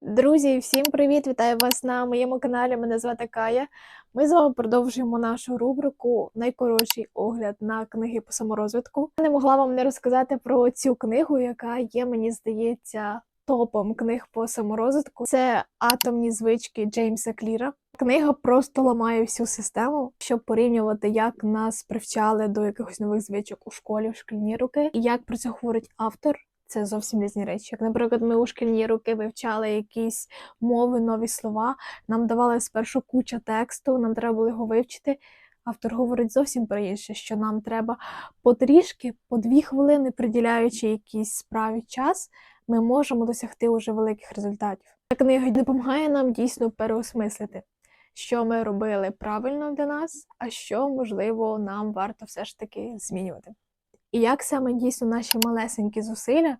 Друзі, всім привіт! Вітаю вас на моєму каналі. Мене звати Кая. Ми з вами продовжуємо нашу рубрику Найкоротший огляд на книги по саморозвитку. Я не могла вам не розказати про цю книгу, яка є, мені здається, топом книг по саморозвитку. Це атомні звички Джеймса Кліра. Книга просто ламає всю систему, щоб порівнювати, як нас привчали до якихось нових звичок у школі, в шкільні роки, і як про це говорить автор. Це зовсім різні речі. Як, наприклад, ми у шкільні роки вивчали якісь мови, нові слова, нам давали спершу куча тексту, нам треба було його вивчити. Автор говорить зовсім про інше, що нам треба потрішки, по дві хвилини, приділяючи якійсь справі час, ми можемо досягти уже великих результатів. Ця книга допомагає нам дійсно переосмислити, що ми робили правильно для нас, а що, можливо, нам варто все ж таки змінювати. І як саме дійсно наші малесенькі зусилля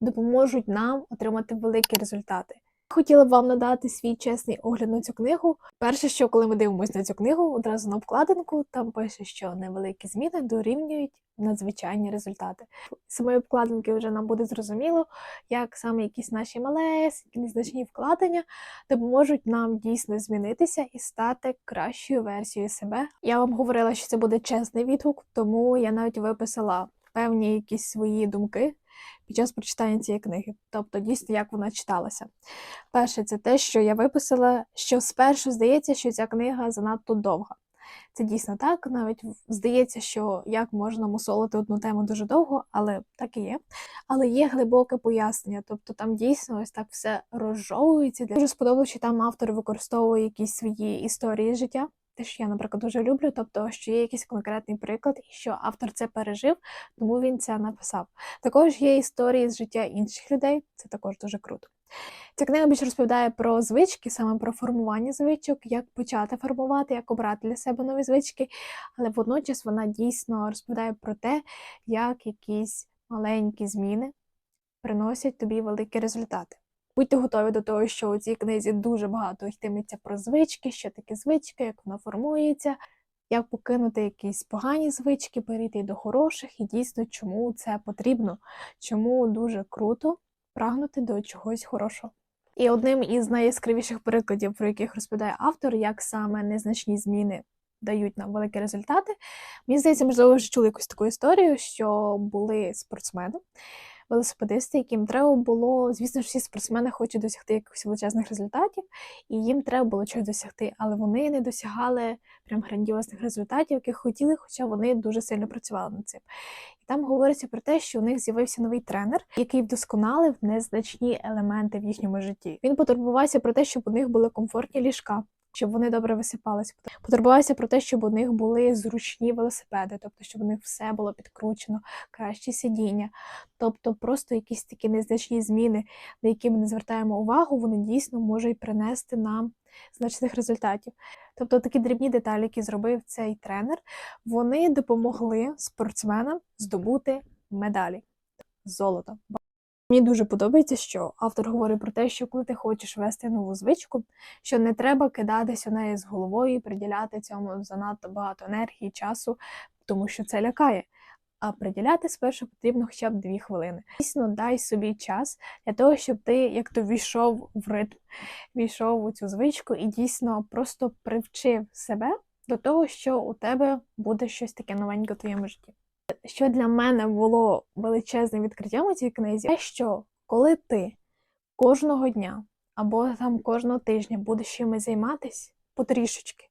допоможуть нам отримати великі результати. Хотіла б вам надати свій чесний огляд на цю книгу. Перше, що коли ми дивимося на цю книгу, одразу на обкладинку, там пише, що невеликі зміни дорівнюють надзвичайні результати. З самої обкладинки вже нам буде зрозуміло, як саме якісь наші малесенькі, незначні вкладення допоможуть нам дійсно змінитися і стати кращою версією себе. Я вам говорила, що це буде чесний відгук, тому я навіть виписала певні якісь свої думки під час прочитання цієї книги, тобто дійсно як вона читалася. Перше, це те, що я виписала, що спершу здається, що ця книга занадто довга. Це дійсно так, навіть здається, що як можна мусолити одну тему дуже довго, але так і є. Але є глибоке пояснення, тобто там дійсно ось так все розжовується. Дуже сподобалося, що там автор використовує якісь свої історії життя. Те, що я, наприклад, дуже люблю, тобто, що є якийсь конкретний приклад, і що автор це пережив, тому він це написав. Також є історії з життя інших людей, це також дуже круто. Ця книга більше розповідає про звички, саме про формування звичок, як почати формувати, як обрати для себе нові звички, але водночас вона дійсно розповідає про те, як якісь маленькі зміни приносять тобі великі результати. Будьте готові до того, що у цій книзі дуже багато йтиметься про звички, що таке звичка, як вона формується, як покинути якісь погані звички, перейти до хороших, і дійсно, чому це потрібно, чому дуже круто прагнути до чогось хорошого. І одним із найяскравіших прикладів, про яких розповідає автор, як саме незначні зміни дають нам великі результати. Мені здається, можливо, вже чули якусь таку історію, що були спортсмени, велосипедисти, яким треба було, звісно всі спортсмени хочуть досягти якихось величезних результатів, і їм треба було щось досягти, але вони не досягали прям грандіозних результатів, яких хотіли, хоча вони дуже сильно працювали над цим. І там говориться про те, що у них з'явився новий тренер, який вдосконалив незначні елементи в їхньому житті. Він потурбувався про те, щоб у них були комфортні ліжка щоб вони добре висипалися. Потурбувався про те, щоб у них були зручні велосипеди, тобто, щоб у них все було підкручено, кращі сидіння. Тобто, просто якісь такі незначні зміни, на які ми не звертаємо увагу, вони дійсно можуть принести нам значних результатів. Тобто такі дрібні деталі, які зробив цей тренер, вони допомогли спортсменам здобути медалі золото. Мені дуже подобається, що автор говорить про те, що коли ти хочеш вести нову звичку, що не треба кидатися у неї з головою і приділяти цьому занадто багато енергії, часу, тому що це лякає. А приділяти спершу потрібно хоча б дві хвилини. Дійсно, дай собі час для того, щоб ти як то війшов в ритм, війшов у цю звичку і дійсно просто привчив себе до того, що у тебе буде щось таке новеньке в твоєму житті. Що для мене було величезним відкриттям у цій книзі, те, що коли ти кожного дня або там кожного тижня будеш чимось займатися потрішечки,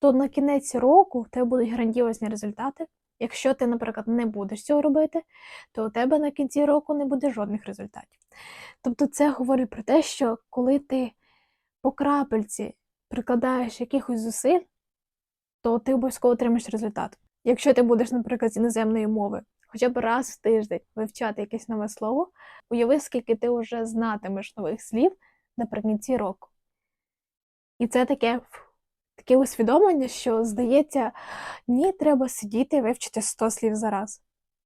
то на кінець року в тебе будуть грандіозні результати. Якщо ти, наприклад, не будеш цього робити, то у тебе на кінці року не буде жодних результатів. Тобто це говорить про те, що коли ти по крапельці прикладаєш якихось зусиль, то ти обов'язково отримаєш результат. Якщо ти будеш, наприклад, з іноземної мови хоча б раз в тиждень вивчати якесь нове слово, уяви, скільки ти вже знатимеш нових слів наприкінці року. І це таке таке усвідомлення, що, здається, ні, треба сидіти і вивчити 100 слів за раз.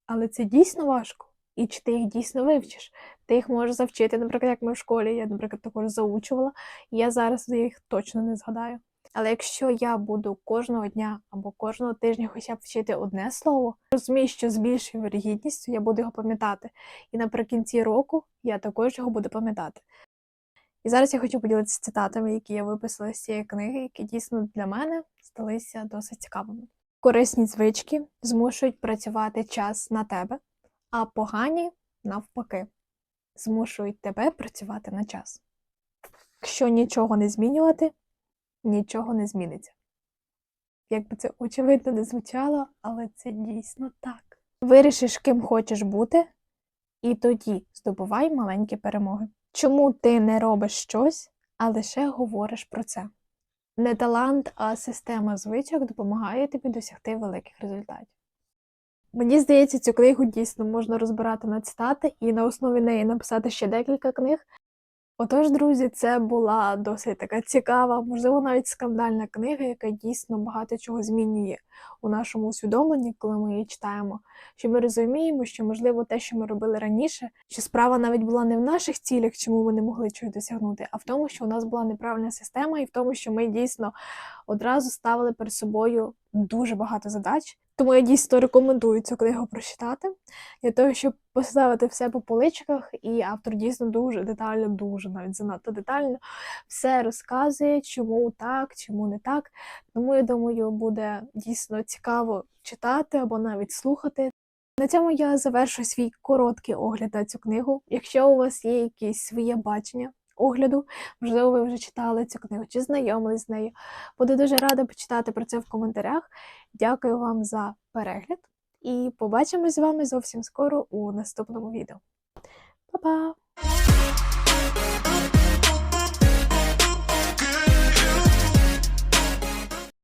Але це дійсно важко. І чи ти їх дійсно вивчиш? Ти їх можеш завчити, наприклад, як ми в школі, я, наприклад, також заучувала, і я зараз їх точно не згадаю. Але якщо я буду кожного дня або кожного тижня хоча б вчити одне слово, розумію, що з більшою вірогідністю я буду його пам'ятати. І наприкінці року я також його буду пам'ятати. І зараз я хочу поділитися цитатами, які я виписала з цієї книги, які дійсно для мене сталися досить цікавими. Корисні звички змушують працювати час на тебе, а погані навпаки змушують тебе працювати на час. Якщо нічого не змінювати, нічого не зміниться. Як би це очевидно не звучало, але це дійсно так. Вирішиш, ким хочеш бути, і тоді здобувай маленькі перемоги. Чому ти не робиш щось, а лише говориш про це? Не талант, а система звичок допомагає тобі досягти великих результатів. Мені здається, цю книгу дійсно можна розбирати на цитати і на основі неї написати ще декілька книг. Отож, друзі, це була досить така цікава, можливо, навіть скандальна книга, яка дійсно багато чого змінює у нашому усвідомленні, коли ми її читаємо. Що ми розуміємо, що можливо те, що ми робили раніше, що справа навіть була не в наших цілях, чому ми не могли чогось досягнути, а в тому, що у нас була неправильна система, і в тому, що ми дійсно одразу ставили перед собою дуже багато задач. Тому я дійсно рекомендую цю книгу прочитати для того, щоб поставити все по поличках, і автор дійсно дуже детально, дуже навіть занадто детально все розказує, чому так, чому не так. Тому я думаю, буде дійсно цікаво читати або навіть слухати. На цьому я завершу свій короткий огляд на цю книгу. Якщо у вас є якісь своє бачення огляду, можливо, ви вже читали цю книгу чи знайомились з нею, буду дуже рада почитати про це в коментарях. Дякую вам за перегляд і побачимось з вами зовсім скоро у наступному відео. Па-па!